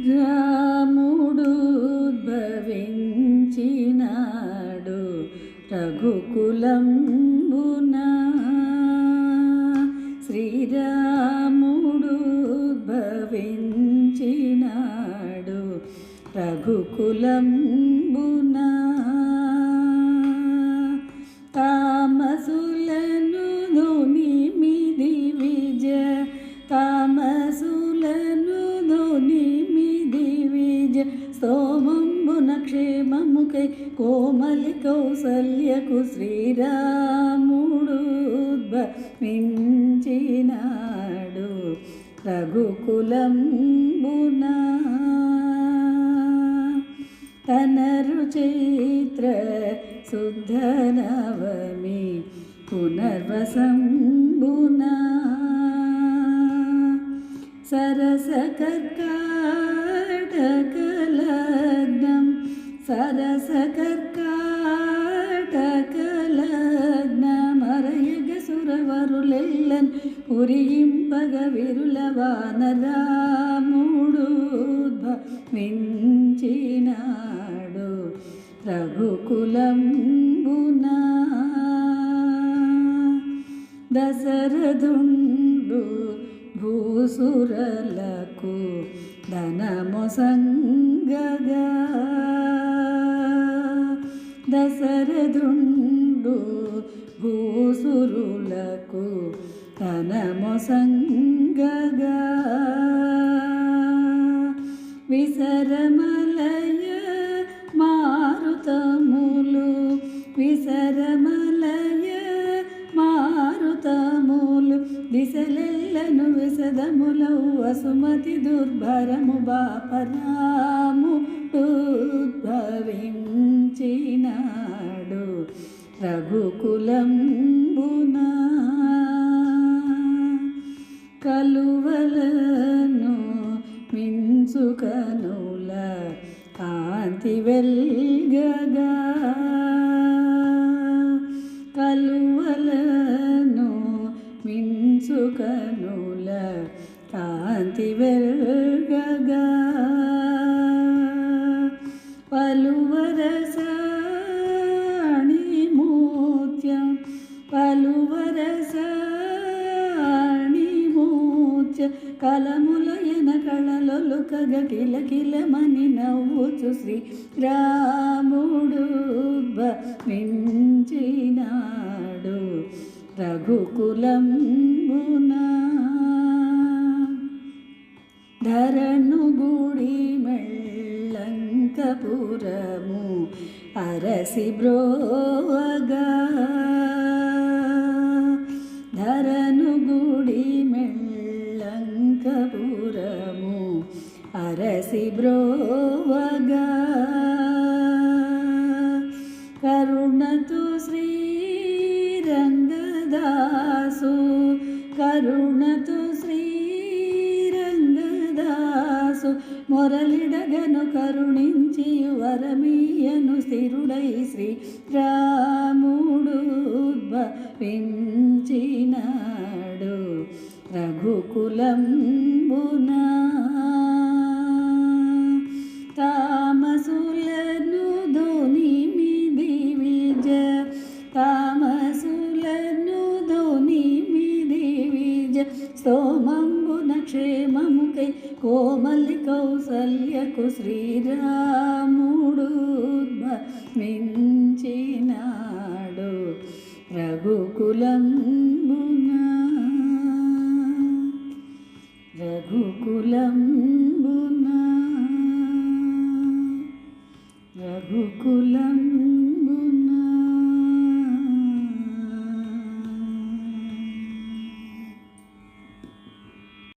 రాముడు ఉద్భవించినాడు రఘుకులంబునా. శ్రీరాముడు ఉద్భవించినాడు రఘుకులంబునా. స్తోమంబున క్షేమముకై కోమలి కౌసల్యకు శ్రీరాముడు ఉద్భవించినాడు రఘుకులంబున. తన రుచిత్ర శుద్ధ నవమి పునర్వసంబునా. సరస కర్కా సరస కర్కాటకలగ్నమరయగ సురవరులెల్లన్ పురియింపగ విరుల వానరాముడు వించినాడు రఘుకులంబునా. దశరథుండు భూసురలకు ధనమొసంగగా దశరథుండు భూసురులకు ధనమొసంగగా విసరమలయ మారుతములు విసరమలయ దిశలెల్లను విసదములౌ వసుమతి దుర్భరము బాపరాము ఉద్భవించినాడు రఘుకులంబునా. కలువలను మించుకనుల కాంతి వెల్గగా కాంతి వెల్గగా పలువరసాణి మూత్యం పలువరసాణి మూత్య కలములయన కళలొలుకగ కిల కిలమని నవ్వుచు శ్రీ రాముడు మించినాడు. రఘుకులం పురము అరసి బ్రోగా. ధరను గుడి మెళ్ళంకపురము అరసి బ్రోవగా కరుణతు శ్రీరంగదాసు కరుణతు శ్రీ మనసు మొరలిడగను కరుణించి వరమీయను స్థిరుడై శ్రీ రాముడు పెంచినాడు రఘుకులంబునా తామసులను ధోని మిది విజ తామసులను ధోని మిది విజ సోమం క్షేమముకై కోమలి కౌసల్యకు శ్రీరాముడు మించినాడు రఘుకులంబునా రఘుకులంబునా. రఘుకులం